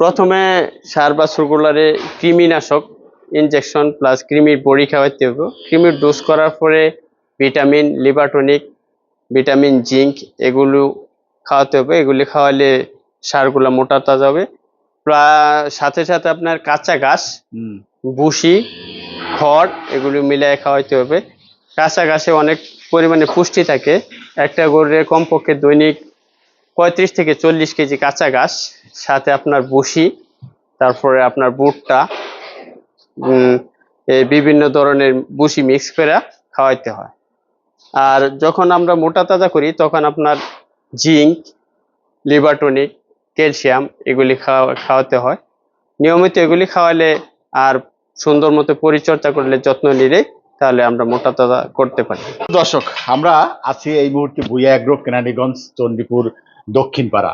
প্রথমে সার বা সুরগুলারে কৃমিনাশক ইনজেকশন প্লাস কৃমির বড়ি খাওয়াইতে হবে। কৃমির ডোজ করার পরে ভিটামিন লিভারটনিক ভিটামিন জিঙ্ক এগুলো খাওয়াতে হবে। এগুলি খাওয়ালে সারগুলো মোটা তাজা হবে। সাথে সাথে আপনার কাঁচা ঘাস ভুসি খড় এগুলো মিলিয়ে খাওয়াইতে হবে। কাঁচা ঘাসে অনেক পরিমাণে পুষ্টি থাকে। একটা গরুরে কমপক্ষে দৈনিক পঁয়ত্রিশ থেকে চল্লিশ কেজি কাঁচা ঘাস, সাথে আপনার ভুসি, তারপরে আপনার এই বিভিন্ন ধরনের ভুসি মিক্স করে খাওয়াইতে হয়। আর যখন আমরা মোটা তাজা করি, তখন আপনার জিঙ্ক লিভারটনিক ক্যালসিয়াম এগুলি খাওয়া, খাওয়াতে হয়। নিয়মিত এগুলি খাওয়ালে আর সুন্দর মতো পরিচর্যা করলে, যত্ন নিলে তাহলে আমরা মোটা তাজা করতে পারি। দর্শক, আমরা আছি এই মুহূর্তে ভুইয়া এগ্রো কেনাডিগঞ্জ চণ্ডীপুর দক্ষিণপাড়া।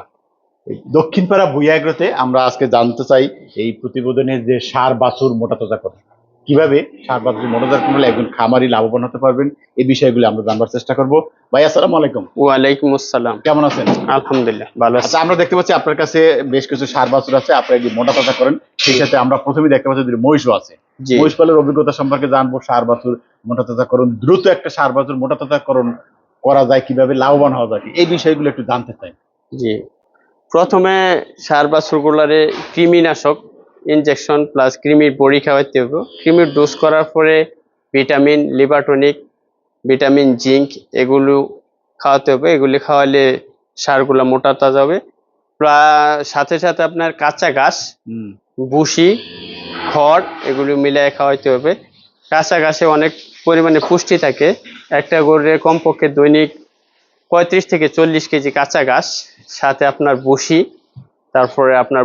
দক্ষিণপাড়া ভুইয়া এগ্রোতে আমরা আজকে জানতে চাই এই প্রতিবেদনের যে সার বাছুর মোটা তাজা করে। কীভাবে সার বাছুর মোটা তাজা করলে একজন খামারি লাভবান হতে পারবেন? এই বিষয়গুলো আমরা জানবার চেষ্টা করব। ভাই আসসালামু আলাইকুম। ওয়ালাইকুম আসসালাম। কেমন আছেন? আলহামদুলিল্লাহ ভালো আছি। আচ্ছা আমরা দেখতে পাচ্ছি আপনার কাছে বেশ কিছু সার বাছুর আছে আপনার যদি মোটা তাজা করেন। সেই সাথে আমরা প্রথমেই দেখতে পাচ্ছি যে মহিষও আছে। মহিষ পালের অভিজ্ঞতা সম্পর্কে জানব সার বাছুর মোটা করুন। দ্রুত একটা সার বাছুর মোটা করুন করা যায় কীভাবে লাভবান হওয়া যায় এই বিষয়গুলো একটু জানতে চাই। জি। প্রথমে সার বা সুরগুলারে কৃমিনাশক ইনজেকশন প্লাস কৃমির বড়ি খাওয়াইতে হবে। কৃমির ডোজ করার পরে ভিটামিন লিভারটনিক ভিটামিন জিঙ্ক এগুলো খাওয়াতে হবে। এগুলি খাওয়ালে সারগুলো মোটা তাজা হবে। সাথে সাথে আপনার কাঁচা ঘাস ভুসি খড় এগুলো মিলিয়ে খাওয়াইতে হবে। কাঁচা ঘাসে অনেক পরিমাণে পুষ্টি থাকে। একটা গরুরে কমপক্ষে দৈনিক পঁয়ত্রিশ থেকে চল্লিশ কেজি কাঁচা ঘাস, সাথে আপনার ভুসি তারপরে আপনার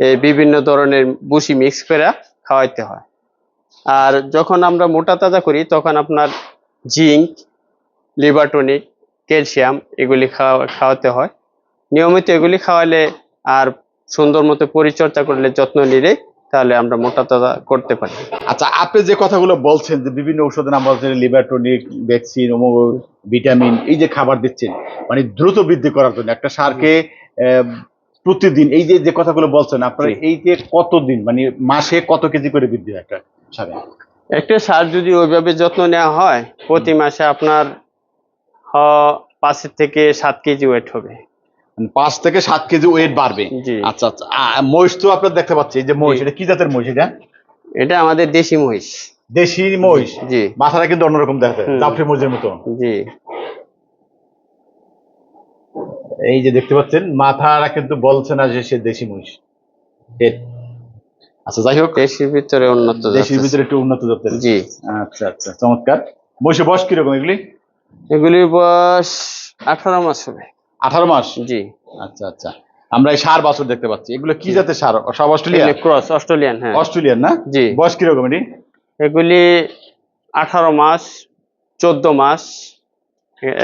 এই বিভিন্ন ধরনের ভুসি মিক্স করে খাওয়াইতে হয়। আর যখন আমরা মোটা তাজা করি, তখন আপনার জিঙ্ক লিভারটনিক ক্যালসিয়াম এগুলি খাওয়া খাওয়াতে হয়। নিয়মিত এগুলি খাওয়ালে আর সুন্দর মতো পরিচর্যা করলে যত্ন নিলে তাহলে আমরা মোটা তাজা করতে পারি। আচ্ছা আপনি যে কথাগুলো বলছেন যে বিভিন্ন ঔষধের নাম বলছেন লিভারটনিক ভ্যাকসিন ভিটামিন এই যে খাবার দিচ্ছেন মানে দ্রুত বৃদ্ধি করার জন্য একটা সারকে প্রতিদিন এই যে যে কথাগুলো বলছেন আপনার এই যে কতদিন মানে মাসে কত কেজি করে বৃদ্ধি হয় একটা সারে? একটা সার যদি ওইভাবে যত্ন নেওয়া হয় প্রতি মাসে আপনার হ, পাঁচের থেকে সাত কেজি ওয়েট হবে। পাঁচ থেকে সাত কেজি ওয়েট বাড়বে। আচ্ছা আচ্ছা মহিষ তো আপনার দেখতে পাচ্ছি যে মহিষ এটা কি জাতের মহিষ এটা? এটা আমাদের দেশি মহিষ। দেশি মহিষ? জি। মাথাটা কিন্তু অন্যরকম দেখা যায়। জাফরি মহিষের মতো। জি। এই যে দেখতে পাচ্ছেন মাথাটা কিন্তু বলছে না যে সে দেশি মহিষ। আচ্ছা যাই হোক। দেশির ভিতরে উন্নত দেশের। ভিতরে একটু উন্নত জাতের। জি। আচ্ছা আচ্ছা চমৎকার। মহিষের বয়স কীরকম এগুলি? এগুলির বয়স আঠারো মাস হবে। আঠারো মাস? জি। আচ্ছা আচ্ছা। আমরা এই সার বাছুর দেখতে পাচ্ছি। এগুলো কি জাতের সার? সব অস্ট্রেলিয়া ক্রস অস্ট্রেলিয়ান হ্যাঁ। অস্ট্রেলিয়ান না? জি। বয়স কীরকম এটি? এগুলি আঠারো মাস চোদ্দ মাস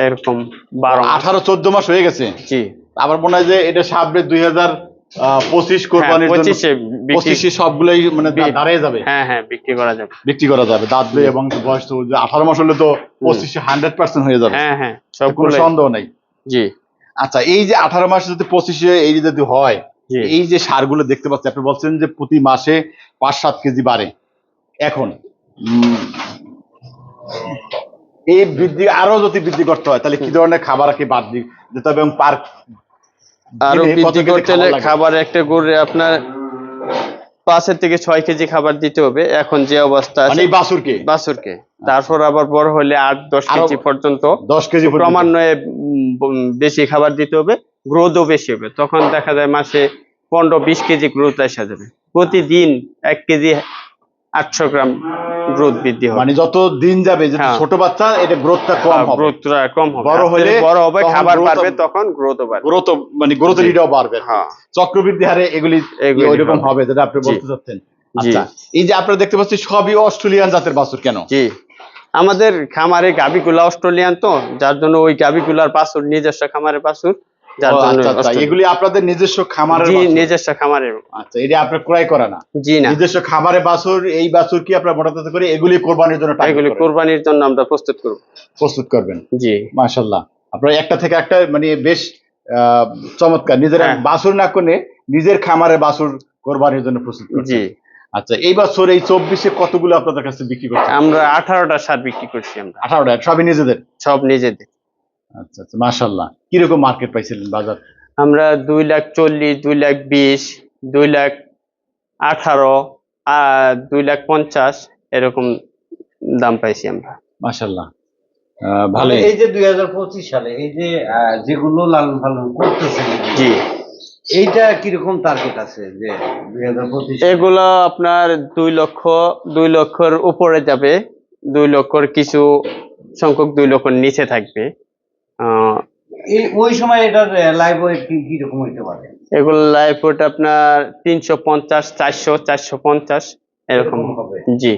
এরকম বারো আঠারো চোদ্দ মাস হয়ে গেছে? জি। আবার মনে হয় যে এটা সামনে দুই হাজার পঁচিশ হ্যাঁ, কোরবানির জন্য পঁচিশে সবগুলোই মানে দাঁড়িয়ে যাবে। হ্যাঁ হ্যাঁ বিক্রি করা যাবে। বিক্রি করা যাবে। দাঁতবে এবং বয়স তো আঠারো মাস হলে তো পঁচিশে হান্ড্রেড পার্সেন্ট হয়ে যাবে। হ্যাঁ হ্যাঁ কোনো সবগুলো সন্দেহ নাই। জি। আচ্ছা এই যে আঠারো মাসে যদি পঁচিশে এই যদি হয় এই যে সারগুলো দেখতে পাচ্ছি আপনি বলছেন যে প্রতি মাসে পাঁচ সাত কেজি বাড়ে। এখন এই বৃদ্ধি আরও যদি বৃদ্ধি করতে হয় তাহলে কি ধরনের খাবার কি বাদ দিতে হবে এবং পার্ক আরও বৃদ্ধি করতে হলে খাবার একটা করে আপনার পাঁচের থেকে ছয় কেজি খাবার দিতে হবে। এখন যে অবস্থা মানে আছে বাসুরকে বাছুরকে? বাছুরকে। তারপর আবার বড় হলে আট দশ কেজি পর্যন্ত দশ কেজি ক্রমান্বয়ে বেশি খাবার দিতে হবে গ্রোথও বেশি হবে। তখন দেখা যায় মাসে পনেরো বিশ কেজি গ্রোথ আসা যাবে। প্রতিদিন এক কেজি আটশো গ্রাম গ্রোথ বৃদ্ধি হবে। মানে যত দিন যাবে হ্যাঁ। ছোট বাচ্চা এটা গ্রোথটা কম হবে। গ্রোথটা কম হবে। বড় হলে বড় হবে খাবার হবে। তখন গ্রোথও বাড়বে। গ্রোথ মানে গ্রোথ জি। এটাও বাড়বে। হ্যাঁ। চক্রবৃদ্ধি হারে এগুলি ওইরকম হবে। যেটা আপনি বলতে চাচ্ছেন? আচ্ছা এই যে আপনারা দেখতে পাচ্ছি সবই অস্ট্রেলিয়ান জাতের বাছুর কেন? জি। আমাদের খামারে গাবিগুলা অস্ট্রেলিয়ান তো যার জন্য ওই গাবিগুলার বাছুর নিজস্ব খামারের বাছুর। জন্য আচ্ছা আচ্ছা অস্ট্রেলিয়ান। এগুলি আপনাদের নিজস্ব খামারের জি নিজস্ব খামারের। আচ্ছা এটা আপনার ক্রয় করা না? জি না। নিজস্ব খামারে বাছুর এই বাছুর কি আপনার করে এগুলি কোরবানির জন্য এগুলি কোরবানির জন্য আমরা প্রস্তুত করব। প্রস্তুত করবেন? জি। মাশাল্লাহ আপনার একটা থেকে একটা মানে বেশ আহ, চমৎকার। নিজের হ্যাঁ। বাছুর না কোনে নিজের খামারে বাছুর কোরবানির জন্য প্রস্তুত জি। আচ্ছা এই বছর এই চব্বিশে কতগুলো আপনাদের কাছে বিক্রি করছে আমরা আঠারোটা সার বিক্রি করছি আমরা। আঠারোটা সবই নিজেদের? সব নিজেদের। আচ্ছা আচ্ছা মাশাল্লাহ কীরকম মার্কেট পাইছিলেন বাজার? আমরা দুই লাখ চল্লিশ দুই লাখ বিশ দুই লাখ আঠারো আর দুই লাখ পঞ্চাশ এরকম দাম পাইছি আমরা। মাশাল্লাহ ভালোই। এই যে দুই সালে এই যে যেগুলো লালন পালন করতেছেন জি। এইটা কীরকম টার্গেট আছে যে দুই হাজার পঁচিশ এগুলো আপনার দুই লক্ষ দুই লক্ষর উপরে যাবে দুই লক্ষর কিছু সংখ্যক দুই লক্ষর নিচে থাকবে। ওই সময় এটার লাইভ ওয়েট কি কীরকম হইতে পারে? এগুলো লাইফ ওটা আপনার তিনশো পঞ্চাশ চারশো চারশো পঞ্চাশ এরকম। হবে? জি।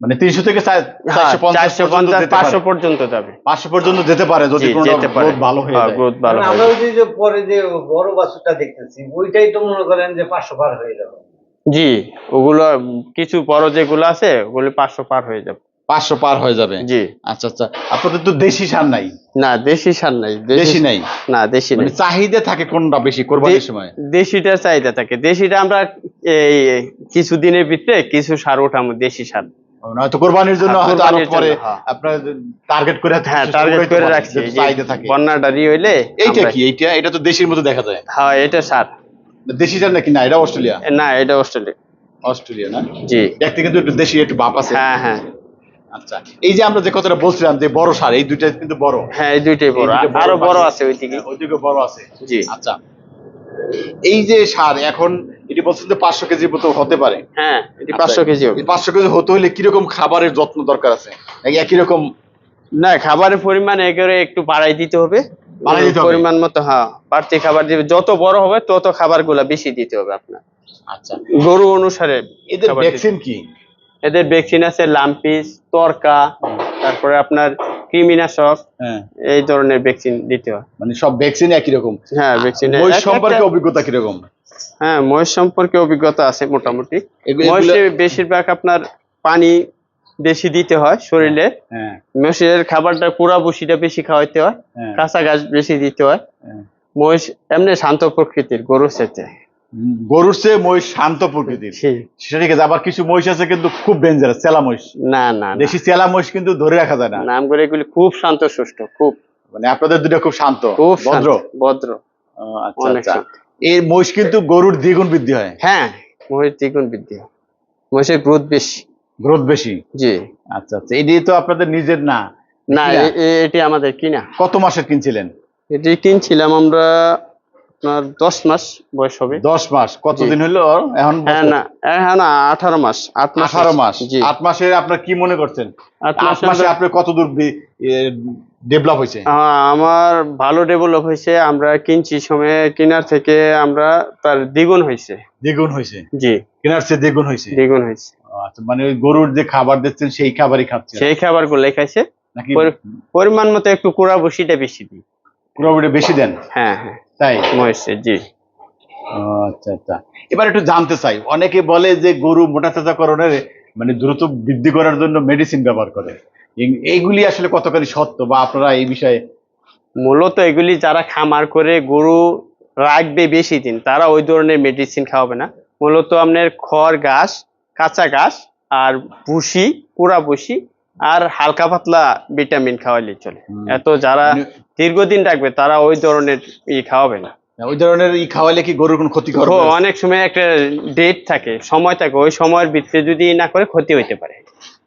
মানে তিনশো থেকে হ্যাঁ, চারশো পঞ্চাশ। পাঁচশো পর্যন্ত যাবে। পাঁচশো পর্যন্ত যেতে পারে যদি যেতে পারে। ভালো হয়ে হ্যাঁ, যায়। growth ভালো মানে আমরা ওই যে যে পরে যে বড় বাছুরটা দেখতেছি ওইটাই তো মনে করেন যে পাঁচশো পার হয়ে যাবে। জি ওগুলো কিছু বড় যেগুলো আছে ওগুলো পাঁচশো পার হয়ে যাবে। পাঁচশো পার হয়ে যাবে। জি। আচ্ছা আচ্ছা। আপনাদের তো দেশি সার নাই? না দেশি সার নাই। দেশি নাই? না দেশি মানে নাই। চাহিদা থাকে কোনটা বেশি কোরবানির সময়? দেশিটার চাহিদা থাকে। দেশিটা আমরা এই কিছু দিনের ভিতরে কিছু সার ওঠামো দেশি সার। নয়তো কোরবানির জন্য হ্যাঁ, হয়তো আরও পরে হ্যাঁ। আপনার টার্গেট করে হ্যাঁ টার্গেট করে রাখছি চাহিদা থাকে। বন্যাটা রি হইলে এইটা কি? এইটা এটা তো দেশির মতো দেখা যায়। হ্যাঁ এটা সার। দেশি সার নাকি না? এটা অস্ট্রেলিয়া? না এটা অস্ট্রেলিয়া। অস্ট্রেলিয়া না? জি। দেখতে কিন্তু একটু দেশি একটু বাপ আছে। হ্যাঁ হ্যাঁ। আচ্ছা এই যে আমরা যে কথাটা বলছিলাম যে বড় সার এই দুইটা কিন্তু বড়। হ্যাঁ এই দুইটাই বড়। আরও বড়। আছে ওইদিকে। হ্যাঁ, ওইদিকে বড় আছে। জি। আচ্ছা এই যে সার এখন এটি বলছেন যে পাঁচশো কেজির মতো হতে পারে। হ্যাঁ এটি পাঁচশো কেজি হবে। পাঁচশো কেজি হতে হলে কীরকম খাবারের যত্ন দরকার আছে? নাকি একই রকম? না খাবারের পরিমাণ একেবারে একটু বাড়াই দিতে হবে। বাড়াই দিতে হবে? পরিমাণ মতো হ্যাঁ বাড়তি খাবার দিবে। যত বড় হবে তত খাবারগুলা বেশি দিতে হবে আপনার। আচ্ছা। গরু অনুসারে এদের ভ্যাকসিন কি? এদের ভ্যাকসিন আছে লাম্পিস তরকা তারপরে আপনার কৃমিনাশক হ্যাঁ। এই ধরনের ভ্যাকসিন দিতে হয়। মানে সব ভ্যাকসিন একই রকম? হ্যাঁ ভ্যাকসিন ওই সম্পর্কে অভিজ্ঞতা কীরকম? হ্যাঁ মহিষ সম্পর্কে অভিজ্ঞতা আছে মোটামুটি। মহিষে বেশিরভাগ আপনার পানি বেশি দিতে হয় শরীরে। হ্যাঁ। মহিষের খাবারটা পুরা বসিটা বেশি খাওয়াইতে হয় হ্যাঁ, কাঁচা ঘাস বেশি দিতে হয়। মহিষ এমনি শান্ত প্রকৃতির গরু সেচে গরুর চেয়ে মহিষ শান্ত প্রকৃতির। সেটা ঠিক আছে আবার কিছু মহিষ আছে কিন্তু খুব ডেঞ্জারাস চেলা মহিষ। না না। দেশি চেলা মহিষ কিন্তু ধরে রাখা যায় না। নাম করে এগুলি খুব শান্ত সুষ্ঠ খুব। মানে আপনাদের দুটো খুব শান্ত খুব ভদ্র। ভদ্র। আচ্ছা আচ্ছা। এই মহিষ কিন্তু গরুর দ্বিগুণ বৃদ্ধি হয়। হ্যাঁ মহিষ দ্বিগুণ বৃদ্ধি হয়। মহিষের গ্রোথ বেশি। গ্রোথ বেশি? জি। আচ্ছা আচ্ছা। এটি তো আপনাদের নিজের না না এটি আমাদের কিনা। কত মাসের কিনছিলেন? এটি কিনছিলাম আমরা আপনার দশ মাস বয়স হবে। দশ মাস কতদিন হলো এখন হ্যাঁ না হ্যাঁ আঠারো মাস আট মাস আঠারো মাস। আট মাসে আপনার কি মনে করছেন? আট মাসে আপনার কতদূর ডেভেলপ হয়েছে আমার ভালো ডেভেলপ হয়েছে আমরা কিনছি সময় কেনার থেকে আমরা তার দ্বিগুণ হয়েছে দ্বিগুণ হয়েছে জি। কেনার চেয়ে দ্বিগুণ হয়েছে দ্বিগুণ হয়েছে আচ্ছা মানে ওই গরুর যে খাবার দিচ্ছেন সেই খাবারই খাচ্ছে সেই খাবারগুলো খাইছে পরিমাণ মতো একটু কুড়া বসিটা বেশি দিই। পুরোপুরি বেশি দেন? হ্যাঁ হ্যাঁ। তাই? মহিষের জি। আচ্ছা আচ্ছা। এবার একটু জানতে চাই অনেকে বলে যে গরু মোটা তাজাকরণের মানে দ্রুত বৃদ্ধি করার জন্য মেডিসিন ব্যবহার করে। এইগুলি আসলে কতখানি সত্য বা আপনারা এই বিষয়ে? মূলত এগুলি যারা খামার করে গরু রাখবে বেশি দিন তারা ওই ধরনের মেডিসিন খাওয়াবে না। মূলত আপনার খড় ঘাস কাঁচা ঘাস আর ভুসি পুরা ভুসি আর হালকা পাতলা ভিটামিন খাওয়াইলে চলে। এত যারা মানে- দীর্ঘদিন রাখবে তারা ওই ধরনের ই খাওয়াবে না। ওই ধরনের ই খাওয়ালে কি গরুর কোনো ক্ষতি করবে অনেক সময় একটা ডেট থাকে সময় থাকে ওই সময়ের ভিত্তিতে যদি না করে ক্ষতি হইতে পারে।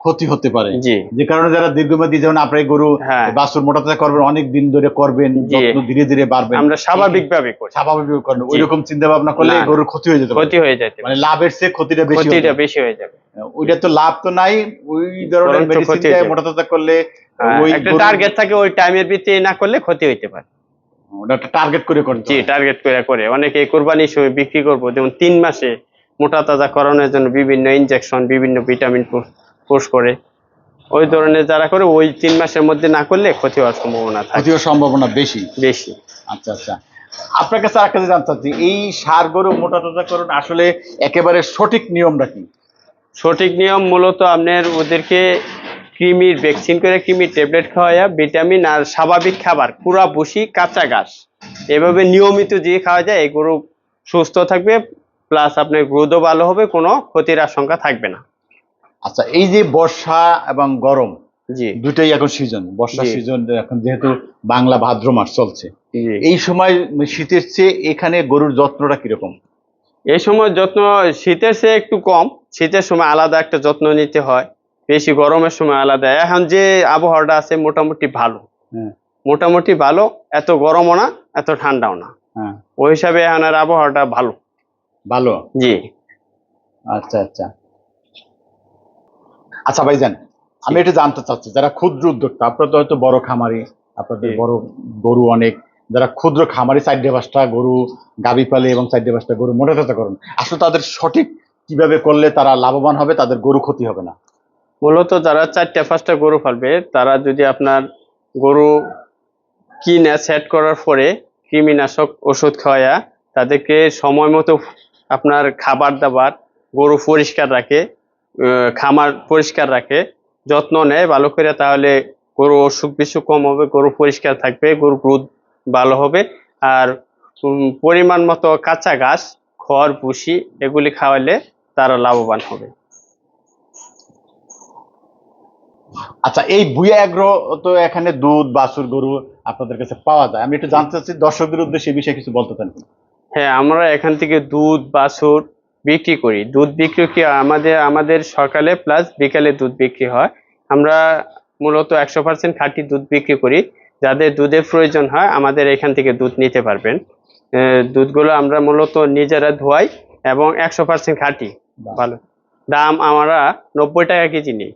ক্ষতি হতে পারে। যে কারণে যারা দীর্ঘমেয়াদী যেমন আপনার গরু হ্যাঁ। বাছুর মোটা করবেন অনেক দিন ধরে করবেন ধীরে ধীরে বাড়বেন। আমরা স্বাভাবিকভাবে করি। স্বাভাবিক করবেন। ওই রকম চিন্তা ভাবনা করলে। গরুর ক্ষতি হয়ে যেতে ক্ষতি হয়ে যেতে মানে লাভের চেয়ে ক্ষতিটা বেশি ক্ষতিটা বেশি হয়ে যাবে। ওইটা তো লাভ তো নাই ওই ধরনের মেডিসিন দেয় হয়ে মোটা তাজা করলে হ্যাঁ, ওই একটা টার্গেট থাকে ওই টাইমের ভিতরে না করলে ক্ষতি হইতে পারে। ওটা টার্গেট করে করতে জি টার্গেট করে করে। অনেকে কোরবানির সময় বিক্রি করব যেমন তিন মাসে মোটা তাজা করানোর জন্য বিভিন্ন ইনজেকশন বিভিন্ন ভিটামিন কোর্স করে। ওই ধরনের যারা করে ওই তিন মাসের মধ্যে না করলে ক্ষতি হওয়ার সম্ভাবনা থাকে। ক্ষতি হওয়ার সম্ভাবনা বেশি? বেশি। আচ্ছা আচ্ছা। আপনার কাছে আরেকটা জিনিস জানতে চাচ্ছি এই সার গরু মোটা করুন আসলে একেবারে সঠিক নিয়মটা কি? সঠিক নিয়ম মূলত আপনার ওদেরকে কৃমির ভ্যাকসিন করে কৃমির ট্যাবলেট খাওয়াইয়া ভিটামিন আর স্বাভাবিক খাবার পুরা বসি কাঁচা ঘাস এভাবে নিয়মিত যদি খাওয়া যায় এই গরু সুস্থ থাকবে প্লাস আপনার গ্রোথও ভালো হবে কোনো ক্ষতির আশঙ্কা থাকবে না। আচ্ছা এই যে বর্ষা এবং গরম জি। দুটোই এখন সিজন বর্ষা সিজন এখন যেহেতু বাংলা ভাদ্র মাস চলছে এই সময় শীতের চেয়ে এখানে গরুর যত্নটা কীরকম? এই সময় যত্ন শীতের চেয়ে একটু কম। শীতের সময় আলাদা একটা যত্ন নিতে হয়। বেশি গরমের সময় আলাদা। এখন যে আবহাওয়াটা আছে মোটামুটি ভালো। হ্যাঁ। মোটামুটি ভালো এত গরমও না এত ঠান্ডাও না। হ্যাঁ। ওই হিসাবে এখানের আবহাওয়াটা ভালো। ভালো? জি। আচ্ছা আচ্ছা। আচ্ছা ভাইজান আমি এটা জানতে চাচ্ছি যারা ক্ষুদ্র উদ্যোক্তা আপনারা তো হয়তো বড় খামারি আপনাদের বড় গরু অনেক যারা ক্ষুদ্র খামারি চারটে পাঁচটা গরু গাবি পালে এবং চারটে পাঁচটা গরু মোটা টাচা করেন আসলে তাদের সঠিক কীভাবে করলে তারা লাভবান হবে তাদের গরু ক্ষতি হবে না? মূলত যারা চারটে পাঁচটা গরু ফালবে তারা যদি আপনার গরু কিনে সেট করার পরে কৃমিনাশক ওষুধ খাওয়ায়া তাদেরকে সময় মতো আপনার খাবার দাবার গরু পরিষ্কার রাখে খামার পরিষ্কার রাখে যত্ন নেয় ভালো করে তাহলে গরু অসুখ বিসুখ কম হবে গরু পরিষ্কার থাকবে গরু গ্রোথ ভালো হবে। আর পরিমাণ মতো কাঁচা ঘাস খড় ভুসি এগুলি খাওয়ালে তারা লাভবান হবে। আচ্ছা এই বুয়া এগ্রো তো এখানে দুধ বাছুর গরু আপনাদের কাছে পাওয়া যায়। আমি একটু জানতে চাচ্ছি দর্শকদের উদ্দেশ্যে বিষয়ে কিছু বলতে চান হ্যাঁ আমরা এখান থেকে দুধ বাছুর বিক্রি করি। দুধ বিক্রি কি? আমাদের আমাদের সকালে প্লাস বিকালে দুধ বিক্রি হয়। আমরা মূলত একশো পার্সেন্ট খাঁটি দুধ বিক্রি করি। যাদের দুধের প্রয়োজন হয় আমাদের এখান থেকে দুধ নিতে পারবেন। দুধগুলো আমরা মূলত নিজেরা ধোয়াই এবং একশো পার্সেন্ট খাঁটি। ভালো। দাম আমরা নব্বই টাকা কেজি নিই।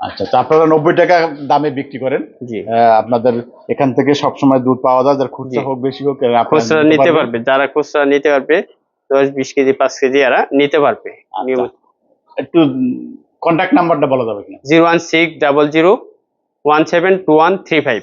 আচ্ছা তো আপনারা নব্বই টাকা দামে বিক্রি করেন। জি। আপনাদের এখান থেকে সবসময় দুধ পাওয়া যায়। যার খুচরা হোক বেশি হোক খুচরা নিতে পারবে। যারা খুচরা নিতে পারবে দশ বিশ কেজি পাঁচ কেজি এরা নিতে পারবে। আচ্ছা। একটু কন্ট্যাক্ট নাম্বারটা বলা যাবে কিনা? Zero one six double zero one seven two one three five.